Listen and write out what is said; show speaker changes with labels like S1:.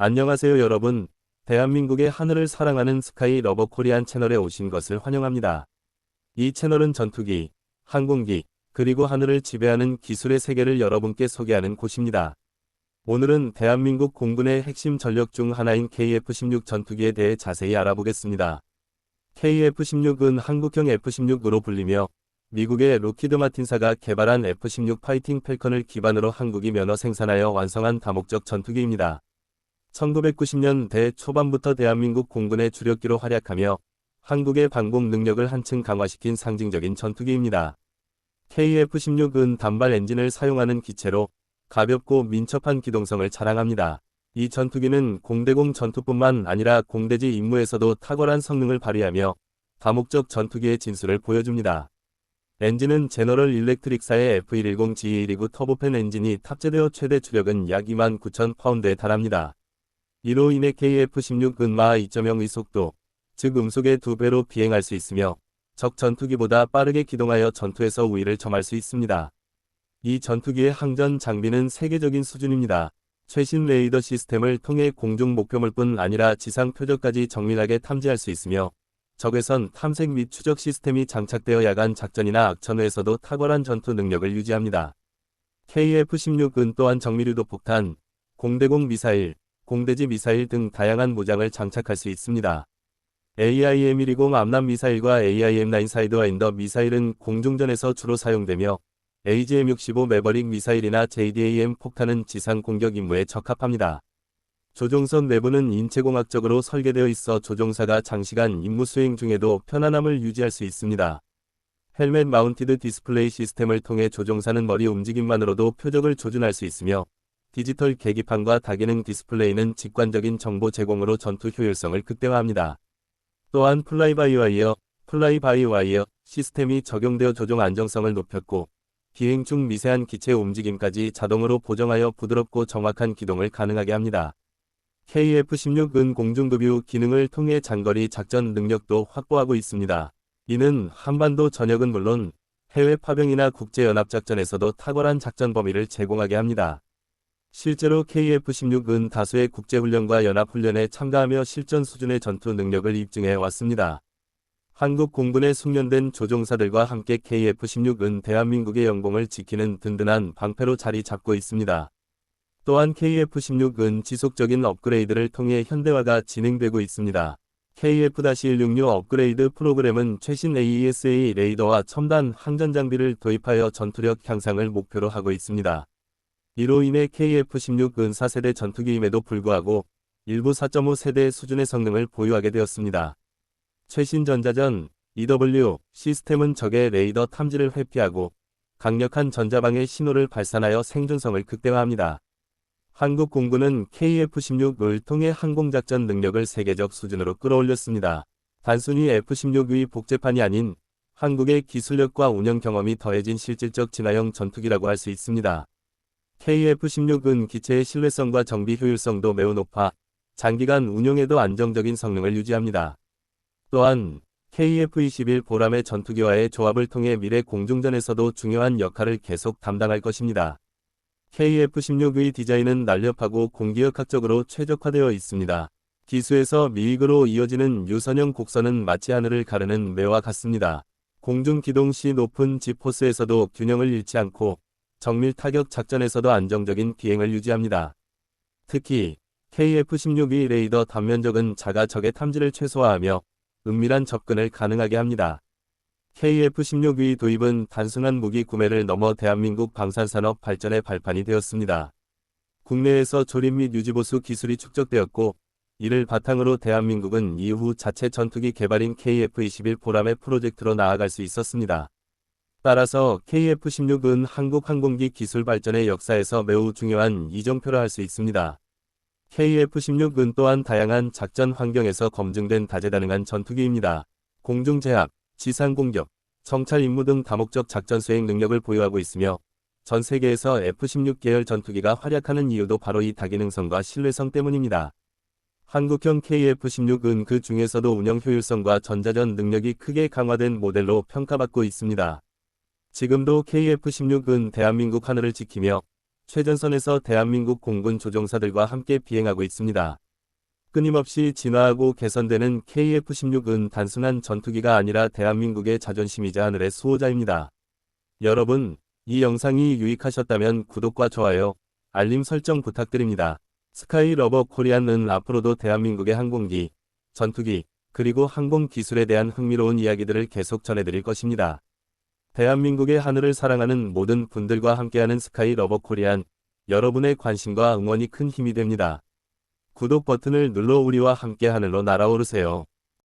S1: 안녕하세요 여러분. 대한민국의 하늘을 사랑하는 스카이 러버 코리안 채널에 오신 것을 환영합니다. 이 채널은 전투기, 항공기, 그리고 하늘을 지배하는 기술의 세계를 여러분께 소개하는 곳입니다. 오늘은 대한민국 공군의 핵심 전력 중 하나인 KF-16 전투기에 대해 자세히 알아보겠습니다. KF-16은 한국형 F-16으로 불리며 미국의 로키드 마틴사가 개발한 F-16 파이팅 펠컨을 기반으로 한국이 면허 생산하여 완성한 다목적 전투기입니다. 1990년대 초반부터 대한민국 공군의 주력기로 활약하며 한국의 방공 능력을 한층 강화시킨 상징적인 전투기입니다. KF-16은 단발 엔진을 사용하는 기체로 가볍고 민첩한 기동성을 자랑합니다. 이 전투기는 공대공 전투뿐만 아니라 공대지 임무에서도 탁월한 성능을 발휘하며 다목적 전투기의 진수를 보여줍니다. 엔진은 제너럴 일렉트릭사의 F110G 리그 터보팬 엔진이 탑재되어 최대 추력은 약 29,000파운드에 달합니다. 이로 인해 KF-16 은 마하 2.0의 속도, 즉 음속의 두배로 비행할 수 있으며 적 전투기보다 빠르게 기동하여 전투에서 우위를 점할 수 있습니다. 이 전투기의 항전 장비는 세계적인 수준입니다. 최신 레이더 시스템을 통해 공중 목표물뿐 아니라 지상 표적까지 정밀하게 탐지할 수 있으며 적외선 탐색 및 추적 시스템이 장착되어 야간 작전이나 악천후에서도 탁월한 전투 능력을 유지합니다. KF-16은 또한 정밀유도 폭탄, 공대공 미사일, 공대지 미사일 등 다양한 무장을 장착할 수 있습니다. AIM-120 암남 미사일과 AIM-9 사이드와인더 미사일은 공중전에서 주로 사용되며 AGM-65 매버릭 미사일이나 JDAM 폭탄은 지상 공격 임무에 적합합니다. 조종선 내부는 인체공학적으로 설계되어 있어 조종사가 장시간 임무 수행 중에도 편안함을 유지할 수 있습니다. 헬멧 마운티드 디스플레이 시스템을 통해 조종사는 머리 움직임만으로도 표적을 조준할 수 있으며 디지털 계기판과 다기능 디스플레이는 직관적인 정보 제공으로 전투 효율성을 극대화합니다. 또한 플라이바이와이어, 플라이바이와이어 시스템이 적용되어 조종 안정성을 높였고 비행 중 미세한 기체 움직임까지 자동으로 보정하여 부드럽고 정확한 기동을 가능하게 합니다. KF-16은 공중급유 기능을 통해 장거리 작전 능력도 확보하고 있습니다. 이는 한반도 전역은 물론 해외 파병이나 국제연합작전에서도 탁월한 작전 범위를 제공하게 합니다. 실제로 KF-16은 다수의 국제훈련과 연합훈련에 참가하며 실전 수준의 전투 능력을 입증해 왔습니다. 한국 공군의 숙련된 조종사들과 함께 KF-16은 대한민국의 영공을 지키는 든든한 방패로 자리 잡고 있습니다. 또한 KF-16은 지속적인 업그레이드를 통해 현대화가 진행되고 있습니다. KF-166 업그레이드 프로그램은 최신 AESA 레이더와 첨단 항전 장비를 도입하여 전투력 향상을 목표로 하고 있습니다. 이로 인해 KF-16은 4세대 전투기임에도 불구하고 일부 4.5 세대 수준의 성능을 보유하게 되었습니다. 최신 전자전 EW 시스템은 적의 레이더 탐지를 회피하고 강력한 전자방의 신호를 발산하여 생존성을 극대화합니다. 한국 공군은 KF-16을 통해 항공작전 능력을 세계적 수준으로 끌어올렸습니다. 단순히 F-16의 복제판이 아닌 한국의 기술력과 운영 경험이 더해진 실질적 진화형 전투기라고 할 수 있습니다. KF-16은 기체의 신뢰성과 정비 효율성도 매우 높아 장기간 운용에도 안정적인 성능을 유지합니다. 또한 KF-21 보람의 전투기와의 조합을 통해 미래 공중전에서도 중요한 역할을 계속 담당할 것입니다. KF-16의 디자인은 날렵하고 공기역학적으로 최적화되어 있습니다. 기수에서 미익으로 이어지는 유선형 곡선은 마치 하늘을 가르는 매와 같습니다. 공중 기동 시 높은 지포스에서도 균형을 잃지 않고 정밀 타격 작전에서도 안정적인 비행을 유지합니다. 특히 KF-16의 레이더 단면적은 자가 적의 탐지를 최소화하며 은밀한 접근을 가능하게 합니다. KF-16의 도입은 단순한 무기 구매를 넘어 대한민국 방산산업 발전의 발판이 되었습니다. 국내에서 조립 및 유지보수 기술이 축적되었고 이를 바탕으로 대한민국은 이후 자체 전투기 개발인 KF-21 보람의 프로젝트로 나아갈 수 있었습니다. 따라서 KF-16은 한국 항공기 기술 발전의 역사에서 매우 중요한 이정표라 할 수 있습니다. KF-16은 또한 다양한 작전 환경에서 검증된 다재다능한 전투기입니다. 공중 제압, 지상 공격, 정찰 임무 등 다목적 작전 수행 능력을 보유하고 있으며 전 세계에서 F-16 계열 전투기가 활약하는 이유도 바로 이 다기능성과 신뢰성 때문입니다. 한국형 KF-16은 그 중에서도 운영 효율성과 전자전 능력이 크게 강화된 모델로 평가받고 있습니다. 지금도 KF-16은 대한민국 하늘을 지키며 최전선에서 대한민국 공군 조종사들과 함께 비행하고 있습니다. 끊임없이 진화하고 개선되는 KF-16은 단순한 전투기가 아니라 대한민국의 자존심이자 하늘의 수호자입니다. 여러분, 이 영상이 유익하셨다면 구독과 좋아요, 알림 설정 부탁드립니다. 스카이 러버 코리안은 앞으로도 대한민국의 항공기, 전투기, 그리고 항공 기술에 대한 흥미로운 이야기들을 계속 전해드릴 것입니다. 대한민국의 하늘을 사랑하는 모든 분들과 함께하는 스카이 러버 코리안, 여러분의 관심과 응원이 큰 힘이 됩니다. 구독 버튼을 눌러 우리와 함께 하늘로 날아오르세요.